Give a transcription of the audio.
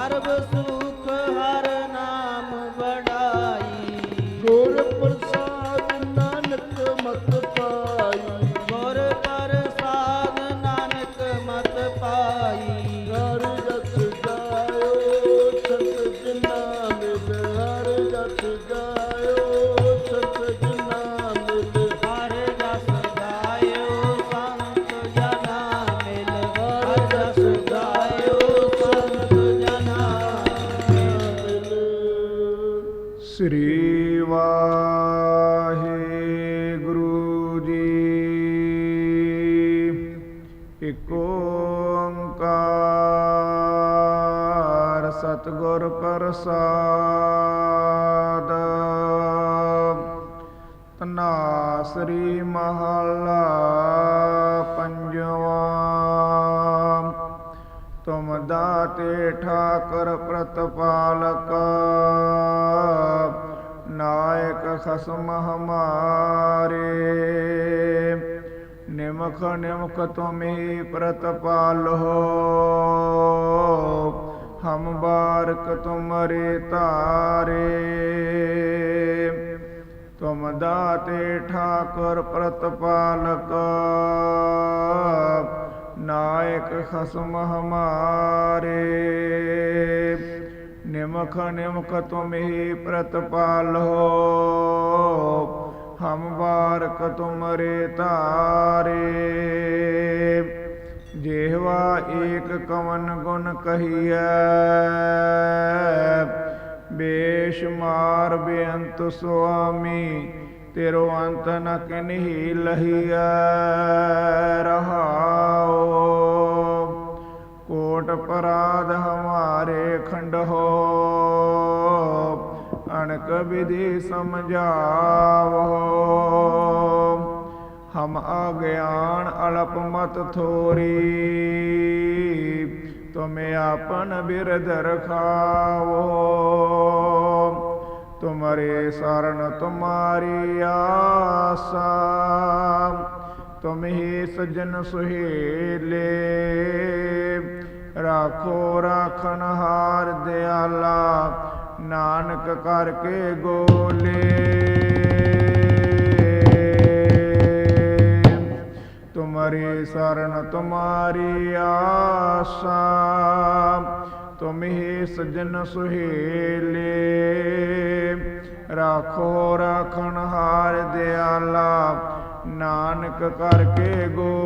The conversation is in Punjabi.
ਸਰਬ ਸੁਖ ਸ੍ਰੀ ਵਾਹਿਗੁਰੂ ਜੀ। ਇਕ ਓੰਕਾਰ ਸਤਿਗੁਰ ਪ੍ਰਸਾਦ। ਤਨਾਸਰੀ ਮਹਲਾ ਤੁਮ ਦਾਤੇ ਠਾਕਰ ਪ੍ਰਤਪਾਲਕ। ਨਾਇਕ ਖਸਮ ਹਮਾਰੇ ਨਿਮਖ ਨਿਮਖ ਤੁਮਹੀ ਪ੍ਰਤਪਾਲੋ। ਹਮ ਬਾਰਕ ਤੁਮਰੇ ਤਾਰੇ। ਤੁਮ ਦਾਤੇ ਠਾਕੁਰ ਪ੍ਰਤਪਾਲਕ। ਨਾਇਕ ਖਸਮ ਹਮਾਰੇ। ਨਿਮਖ ਨਿਮਖ ਤੁਮਹੀ ਪ੍ਰਤਪਾਲੋ ਹਮ ਬਾਰਕ ਤੁਮਰੇ ਤਾਰੇ। ਜਿਹਵਾ ਏਕ ਕਵਨ ਗੁਣ ਕਹੀਐ। ਬੇਸ਼ਮਾਰ ਬੇਅੰਤ ਸੁਆਮੀ, ਤੇਰੋ ਅੰਤ ਨ ਕਿਨਹੀ ਲਹੀਐ ਰਹਾਓ ਕੋਟ ਪਰਾਧ ਹਮਾਰੇ ਖੰਡ ਹੋ ਅਣਕ ਵਿਧੀ ਸਮਝਾਵੋ ਹਮ ਅਗਿਆਨ ਅਲਪ ਮਤ ਥੋਰੀ। ਤੁਮੇ ਆਪਨ ਬਿਰਧ ਰਖਾਵੋ ਤੁਮਰੇ ਸਰਣ ਤੁਮਾਰੀ ਆਸਾ। ਤੁਮ ਹੀ ਸਜਨ ਸੁਹੇਲੇ। ਰਾਖੋ ਰਾਖਣ ਹਾਰ ਦਿਆਲਾ। ਨਾਨਕ ਕਰਕੇ ਗੋਲੇ। ਤੁਮਰੀ ਸ਼ਰਨ, ਤੁਮਾਰੀ ਆਸਾ। ਤੁਮ ਹੀ ਸਜਨ ਸੁਹੇਲੇ। ਰਾਖੋ, ਰਾਖਣ ਹਾਰ ਦਿਆਲਾ। ਨਾਨਕ ਕਰਕੇ ਗੋ